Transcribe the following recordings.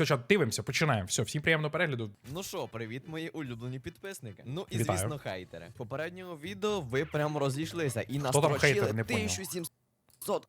Все, що дивимося, починаємо. Все, всім приємного перегляду. Ну що, привіт, мої улюблені підписники. Ну і Вітаю. звісно, хейтери. В попереднього відео ви прям розійшлися і там настрочили хейтер, не поняв. 1700.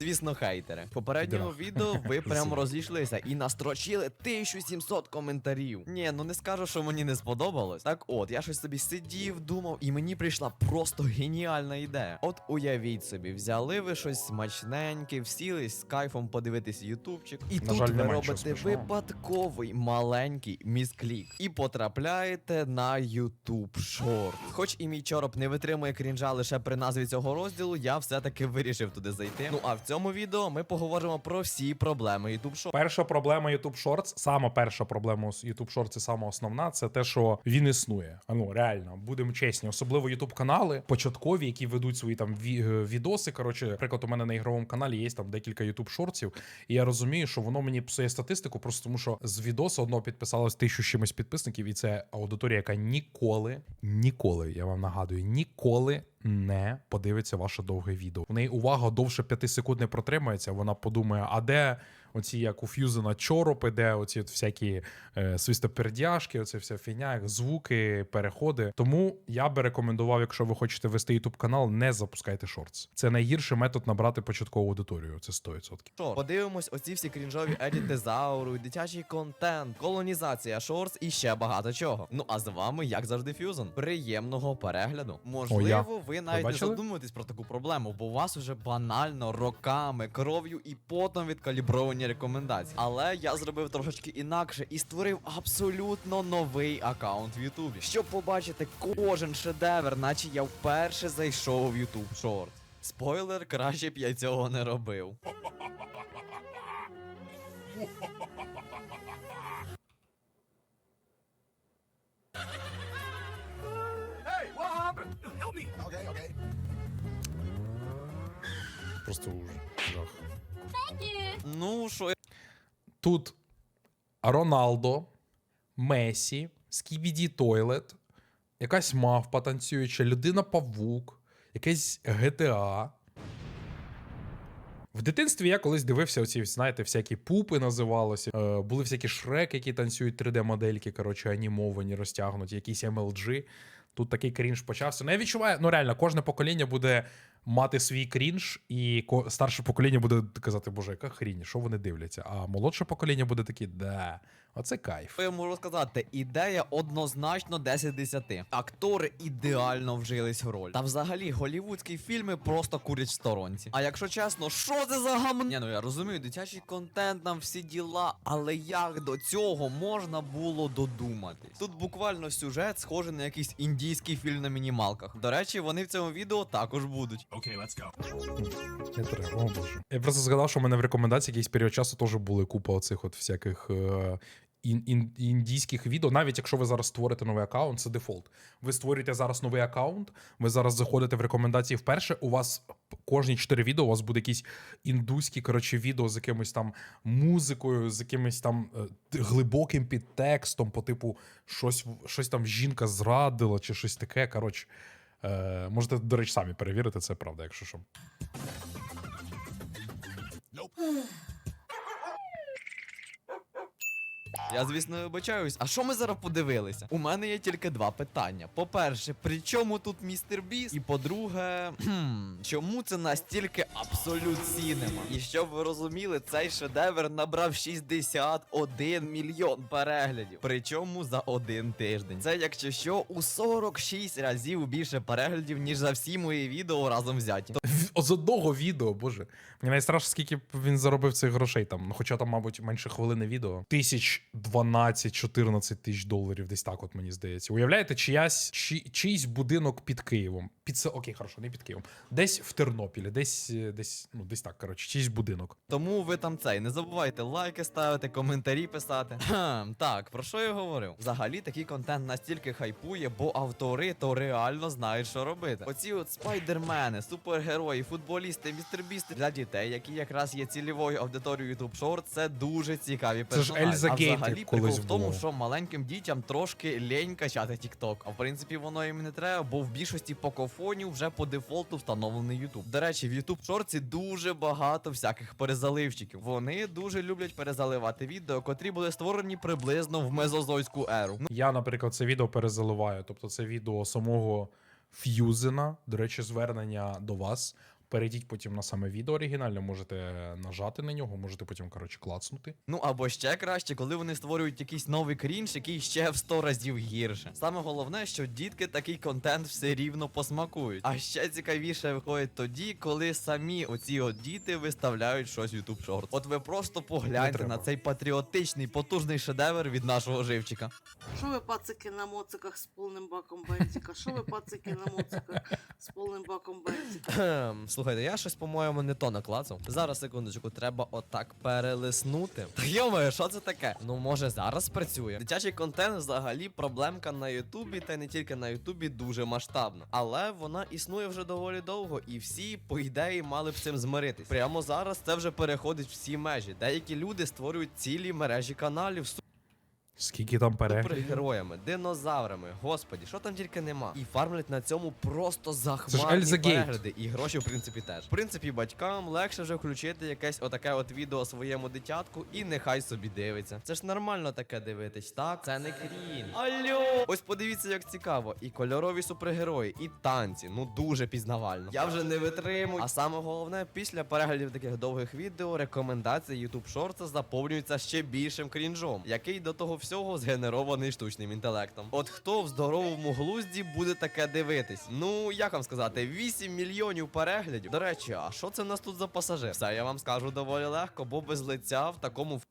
Звісно, хейтери. В попереднього Підрах. відео ви прям розійшлися і настрочили 1700 коментарів. Ні, ну не скажу, що мені не сподобалось. Так от, я щось собі сидів, думав, і мені прийшла просто геніальна ідея. От уявіть собі, взяли ви щось смачненьке, всілись з кайфом подивитись ютубчик, і На тут жаль, ви робите випадковий маленький місклік і потрапляєте на YouTube Short. Хоч і мій чороб не витримує крінжа лише при назві цього розділу, я все-таки вирішив туди зайти. Ну а в цьому відео ми поговоримо про всі проблеми YouTube Short. Перша проблема YouTube Shorts, сама перша проблема YouTube Shorts і сама основна, це те, що він існує. А ну реально, будемо чесні, особливо YouTube канали початкові, які ведуть свої там е, відоси. Коротше, наприклад, у мене на ігровому каналі є там декілька YouTube шортсів, і я розумію, що воно мені псує статистику, просто тому що з відосу одного підписалось тисячу чимось підписників, і це аудиторія, яка ніколи, ніколи, я вам нагадую, ніколи. Не подивиться ваше довге відео. У неї увага довше 5 секунд не протримається. Вона подумає, а де оці як у Ф'юзена чоропи, де оці от всякі е, свистопердяшки, оце вся фігня, звуки, переходи. Тому я би рекомендував, якщо ви хочете вести YouTube канал, не запускайте шортс. Це найгірший метод набрати початкову аудиторію. Це 100%. Short. Подивимось оці всі крінжові едіти зауру, дитячий контент, колонізація шортс і ще багато чого. Ну а з вами, як завжди, Ф'юзен. Приємного перегляду. Можливо, ви навіть не бачили? задумуєтесь про таку проблему, бо у вас уже банально роками, кров'ю і потом відкалібровані рекомендації. Але я зробив трошечки інакше і створив абсолютно новий аккаунт в Ютубі, щоб побачити кожен шедевр, наче я вперше зайшов в YouTube Short. Спойлер, краще б я цього не робив. Просто ужас. Ну, що Тут Роналдо, Месі, Скібіді Тойлет, якась мавпа танцююча, людина Павук, якесь GTA. В дитинстві я колись дивився оці, знаєте, всякі пупи називалося. Е, були всякі шрек, які танцюють 3D-модельки, коротше, анімовані, розтягнуті, якісь MLG. Тут такий крінж почався. Ну, я відчуваю, ну реально, кожне покоління буде мати свій крінж, і старше покоління буде казати, боже, яка хрінь, що вони дивляться. А молодше покоління буде такі, да, оце кайф. я можу сказати? Ідея однозначно 10 з 10. Актори ідеально вжились в роль. Та взагалі голівудські фільми просто курять в сторонці. А якщо чесно, що це за гамн? Ні, ну я розумію, дитячий контент, нам всі діла, але як до цього можна було додуматись? Тут буквально сюжет схожий на якийсь індійський фільм на мінімалках. До речі, вони в цьому відео також будуть. Не треба, о боже. Я просто згадав, що в мене в рекомендації якийсь період часу теж були купа оцих от всяких. Е- ін- ін- індійських відео, навіть якщо ви зараз створите новий аккаунт, це дефолт. Ви створюєте зараз новий аккаунт, ви зараз заходите в рекомендації вперше. У вас кожні 4 відео, у вас буде якісь індуські коротше, відео з якимось там музикою, з якимось там е, глибоким підтекстом, по типу щось, щось там жінка зрадила чи щось таке. Коротше, е, можете, до речі, самі перевірити, це правда, якщо що. Я, звісно, вибачаюсь. А що ми зараз подивилися? У мене є тільки два питання. По-перше, при чому тут містер Біс? І по-друге, чому це настільки абсолют сінема? І щоб ви розуміли, цей шедевр набрав 61 мільйон переглядів. Причому за один тиждень. Це якщо що, у 46 разів більше переглядів, ніж за всі мої відео разом взяті. З одного відео, боже. Мені найстрашно, скільки він заробив цих грошей там. Хоча там, мабуть, менше хвилини відео. Тисяч 12-14 тисяч доларів, десь так, от мені здається. Уявляєте, чиясь, чи, чийсь будинок під Києвом. Під це, окей, хорошо, не під Києвом. Десь в Тернопілі, десь, е, десь, ну, десь так, коротше, чийсь будинок. Тому ви там цей, не забувайте лайки ставити, коментарі писати. Хм, так, про що я говорив? Взагалі такий контент настільки хайпує, бо автори то реально знають, що робити. Оці от спайдермени, супергерої, футболісти, містербісти для дітей, які якраз є цільовою аудиторією YouTube Short, це дуже цікаві Це ж. Ельза а Геймс, взагалі прикол колись в тому, було. що маленьким дітям трошки лень качати TikTok. А в принципі воно їм не треба, бо в більшості покофонів вже по дефолту встановлений YouTube. До речі, в YouTube шорці дуже багато всяких перезаливчиків. Вони дуже люблять перезаливати відео, котрі були створені приблизно в мезозойську еру. Ну, Я, наприклад, це відео перезаливаю. Тобто це відео самого Ф'юзена. До речі, звернення до вас. Перейдіть потім на саме відео оригінальне, можете нажати на нього, можете потім, коротше, клацнути. Ну або ще краще, коли вони створюють якийсь новий крінж, який ще в 100 разів гірше. Саме головне, що дітки такий контент все рівно посмакують. А ще цікавіше виходить тоді, коли самі оці от діти виставляють щось в YouTube Shorts. От ви просто погляньте на цей патріотичний потужний шедевр від нашого живчика. Що ви пацики на моциках з повним баком бензика? Що ви пацики на моциках з повним баком бензика? Слухайте, я щось, по-моєму, не то наклацав. Зараз, секундочку, треба отак перелиснути. Та йомаю, що це таке? Ну, може, зараз працює. Дитячий контент взагалі проблемка на Ютубі, та не тільки на Ютубі, дуже масштабна. Але вона існує вже доволі довго, і всі, по ідеї, мали б цим змиритись. Прямо зараз це вже переходить всі межі. Деякі люди створюють цілі мережі каналів Скільки там переглядів? супергероями, динозаврами, господі, що там тільки нема. І фармлять на цьому просто захмарні перегляди. І гроші, в принципі, теж. В принципі, батькам легше вже включити якесь отаке от відео своєму дитятку, і нехай собі дивиться. Це ж нормально таке дивитись, так? Це не крін. Алло! Ось подивіться, як цікаво. І кольорові супергерої, і танці. Ну дуже пізнавально. Я вже не витримую. А саме головне, після переглядів таких довгих відео, рекомендації YouTube Shorts заповнюються ще більшим крінжом, який до того всього згенерований штучним інтелектом. От хто в здоровому глузді буде таке дивитись? Ну як вам сказати, 8 мільйонів переглядів. До речі, а що це в нас тут за пасажир? Все я вам скажу доволі легко, бо без лиця в такому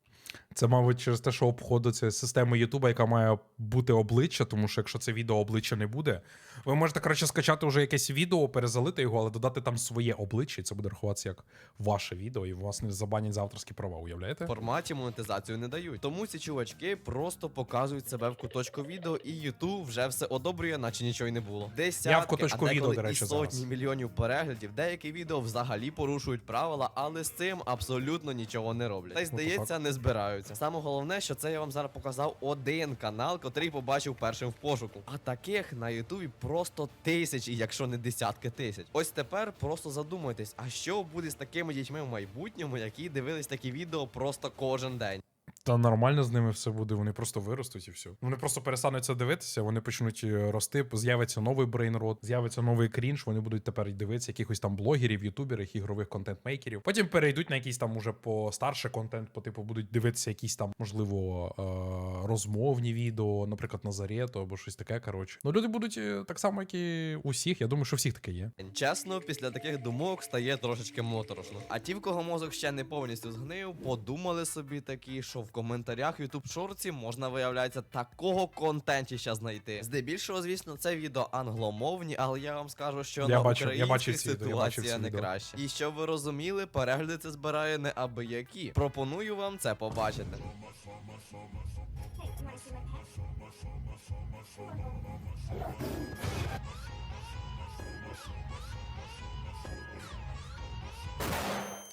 Це, мабуть, через те, що обходиться система Ютуба, яка має бути обличчя, тому що якщо це відео обличчя не буде, ви можете, коротше, скачати вже якесь відео, перезалити його, але додати там своє обличчя, і це буде рахуватися як ваше відео, і вас не забанять за авторські права, уявляєте? форматі монетизацію не дають. Тому ці чувачки просто показують себе в куточку відео, і YouTube вже все одобрює, наче нічого й не було. Десятки, Я в куточку а відео, до речі, і сотні зараз. мільйонів переглядів. Деякі відео взагалі порушують правила, але з цим абсолютно нічого не роблять. Та й здається, не збираються. Саме головне, що це я вам зараз показав один канал, котрий побачив першим в пошуку. А таких на Ютубі просто тисячі, якщо не десятки тисяч. Ось тепер просто задумайтесь, а що буде з такими дітьми в майбутньому, які дивились такі відео просто кожен день. Та нормально з ними все буде, вони просто виростуть і все. Вони просто перестануть це дивитися, вони почнуть е, рости, з'явиться новий брейнрот, з'явиться новий крінж, вони будуть тепер дивитися якихось там блогерів, ютуберів, ігрових контент-мейкерів. Потім перейдуть на якийсь там уже по старше контент, по типу будуть дивитися якісь там, можливо, е- розмовні відео, наприклад, Назарету або щось таке. Коротше. Ну люди будуть е, так само, як і усіх. Я думаю, що всіх таке є. Чесно, після таких думок стає трошечки моторошно. А ті, в кого мозок ще не повністю згнив, подумали собі такі, що в коментарях YouTube шорці можна виявляється такого контентіща знайти. Здебільшого, звісно, це відео англомовні, але я вам скажу, що Я на я українській бачив ці відео, я ситуація не відео. краща. І щоб ви розуміли, перегляди це збирає не аби які. Пропоную вам це побачити.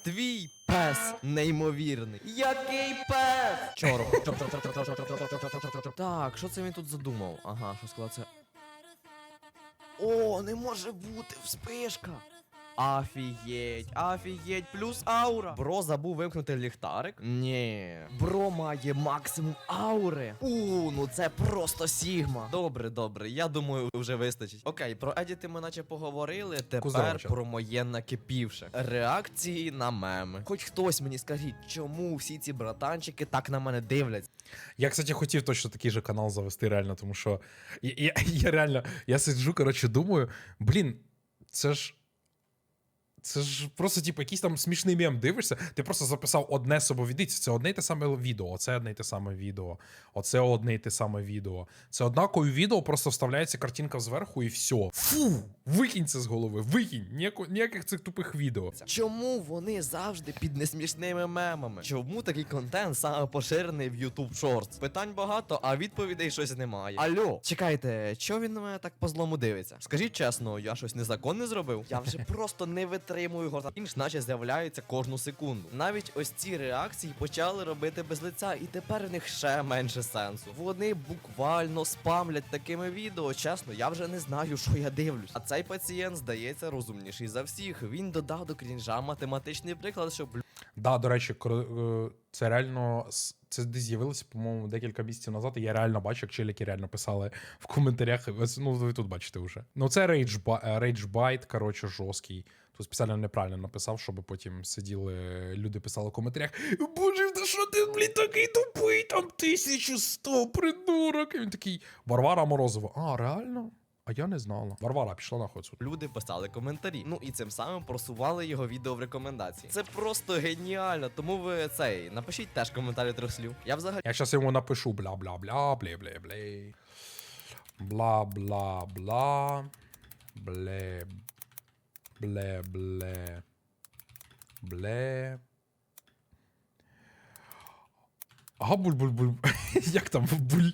Твій пес неймовірний. Який пес? Чорт. Так, що це він тут задумав? Ага, що сказав це. О, не може бути, вспишка. Афієть, афієть, плюс аура. Бро забув вимкнути ліхтарик? Ні. Бро має максимум аури. У, ну це просто сігма. Добре, добре, я думаю, вже вистачить. Окей, про едіти ми наче поговорили. Тепер Кузовича. про моє накипівше. Реакції на меми. Хоч хтось мені скажіть, чому всі ці братанчики так на мене дивляться? Я, кстати, хотів точно такий же канал завести, реально, тому що я, я, я реально я сиджу, коротше, думаю, блін, це ж. Це ж просто, типу, якийсь там смішний мем дивишся. Ти просто записав одне собовідиці. Це одне й те саме відео, оце одне й те саме відео, оце одне й те саме відео. Це однакове відео, просто вставляється картинка зверху і все. Фу! Викинь це з голови, викинь! Ніяко, ніяких цих тупих відео. Чому вони завжди під несмішними мемами? Чому такий контент саме поширений в YouTube Shorts? Питань багато, а відповідей щось немає. Алло, чекайте, чого він на мене так по злому дивиться? Скажіть чесно, я щось незаконне зробив? Я вже просто не витримую затримую горта. Інш наче з'являється кожну секунду. Навіть ось ці реакції почали робити без лиця, і тепер в них ще менше сенсу. Вони буквально спамлять такими відео. Чесно, я вже не знаю, що я дивлюсь. А цей пацієнт здається розумніший за всіх. Він додав до крінжа математичний приклад, щоб Да, до речі, е, це реально це десь з'явилося, по-моєму, декілька місяців назад. І я реально бачу, як челіки реально писали в коментарях. Ну, ви тут бачите вже. Ну, це рейджба- рейджбайт, коротше, жорсткий. Тут спеціально неправильно написав, щоб потім сиділи, люди писали в коментарях: Боже, та що ти, блін, такий тупий, там 1100, придурок. І він такий, Варвара Морозова. А, реально? А я не знала. Варвара пішла нахуй отсюди. люди писали коментарі. Ну і цим самим просували його відео в рекомендації. Це просто геніально. Тому ви цей напишіть теж коментарі трьох слів. Я взагалі Я зараз йому напишу бла-бла-бла, бле-бле-бле. Бла-бла-бла. Бле-бле. Бле. Ага, буль-буль-буль. Як там буль?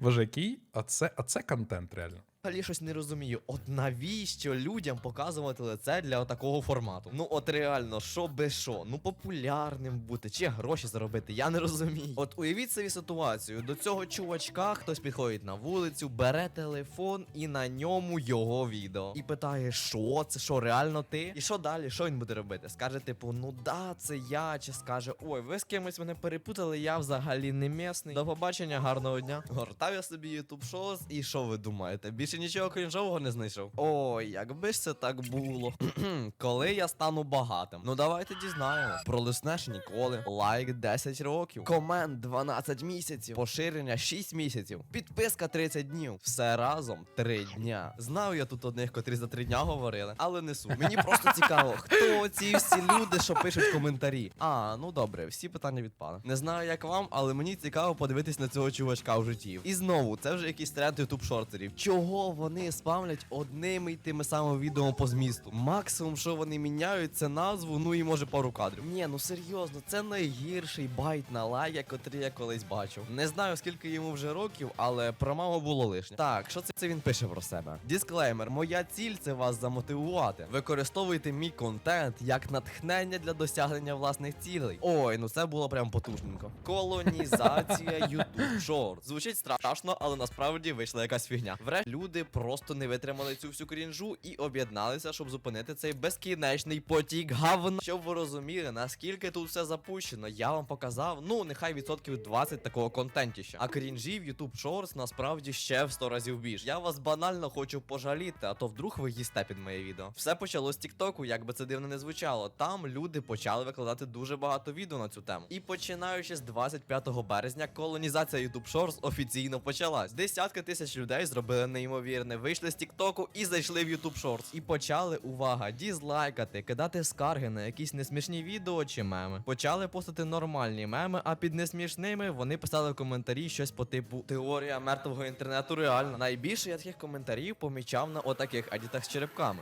Боже, який? А це, а це контент, реально. Взагалі щось не розумію. От навіщо людям показувати лице для такого формату? Ну от реально, що би що? Ну популярним бути чи гроші заробити, я не розумію. От уявіть собі ситуацію. До цього чувачка хтось підходить на вулицю, бере телефон і на ньому його відео. І питає, що це що, реально ти? І що далі? Що він буде робити? Скаже, типу, ну да, це я. Чи скаже, ой, ви з кимось мене перепутали, я взагалі не місний. До побачення, гарного дня. Гортав я собі YouTube Shows, і що ви думаєте? Більше нічого крінжового не знайшов. Ой, якби ж це так було. Коли я стану багатим? Ну давайте дізнаємось. Пролиснеш ніколи. Лайк 10 років. Комент 12 місяців. Поширення 6 місяців. Підписка 30 днів. Все разом 3 дня. Знаю я тут одних, котрі за 3 дня говорили, але не суть. Мені просто цікаво, хто ці всі люди, що пишуть коментарі. А, ну добре, всі питання відпали. Не знаю, як вам, але мені цікаво подивитись на цього чувачка в житті. І знову, це вже якийсь тренд ютуб шортерів. Чого вони спамлять одними й тими самими відео по змісту? Максимум, що вони міняють, це назву, ну і може пару кадрів. Ні, ну серйозно, це найгірший байт на лайк, котрий я колись бачив. Не знаю, скільки йому вже років, але про маму було лишнє. Так, що це, це він пише про себе? Дисклеймер: моя ціль це вас замотивувати. Використовуйте мій контент як натхнення для досягнення власних цілей. Ой, ну це було прям потужненько. Колонізація YouTube Short. Звучить страшно, але насправді вийшла якась фігня. Врешті люди просто не витримали цю всю крінжу і об'єдналися, щоб зупинити цей безкінечний потік говна. Щоб ви розуміли, наскільки тут все запущено, я вам показав, ну нехай відсотків 20 такого контентіща. А крінжів YouTube Shorts насправді ще в 100 разів більше. Я вас банально хочу пожаліти, а то вдруг ви їсте під моє відео. Все почалось з Тіктоку, як би це дивно не звучало. Там люди почали викладати дуже багато відео на цю тему. І починаючи з 25 березня, колонізація YouTube Shorts офіційно почалась. Десятки тисяч людей зробили неймовірне, вийшли з Тіктоку і зайшли в YouTube Shorts. І почали, увага, дізлайкати, кидати скарги на якісь несмішні відео чи меми. Почали постати нормальні меми, а під несмішними вони писали в коментарі щось по типу Теорія мертвого інтернету реальна. Найбільше я таких коментарів помічав на отаких адітах з черепками.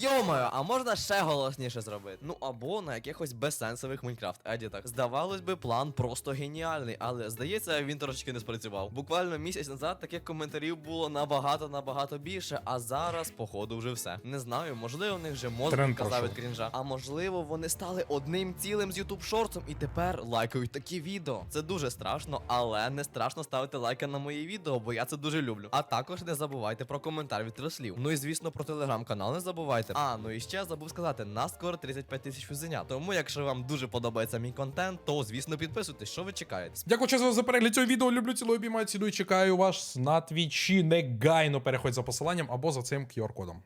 Йомаю, а можна ще голосніше зробити? Ну або на якихось безсенсових Майнкрафт едітах. Здавалось би, план просто геніальний, але здається, він трошечки не спрацював. Буквально місяць назад таких коментарів було набагато набагато більше, а зараз, походу, вже все. Не знаю, можливо, у них вже мозок казав від крінжа. А можливо, вони стали одним цілим з YouTube шортом і тепер лайкають такі відео. Це дуже страшно, але не страшно ставити лайки на мої відео, бо я це дуже люблю. А також не забувайте про коментар від трослів. Ну і звісно, про телеграм-канал не забувайте. А, ну і ще забув сказати, нас скоро 35 тисяч узенят. Тому, якщо вам дуже подобається мій контент, то звісно підписуйтесь, що ви чекаєте. Дякую чесно за перегляд цього відео. Люблю цілую обіймаю, цілую, чекаю вас на твічі. Негайно переходь за посиланням або за цим QR-кодом.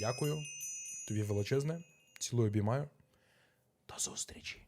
Дякую. Тобі величезне. Цілую обіймаю. До зустрічі.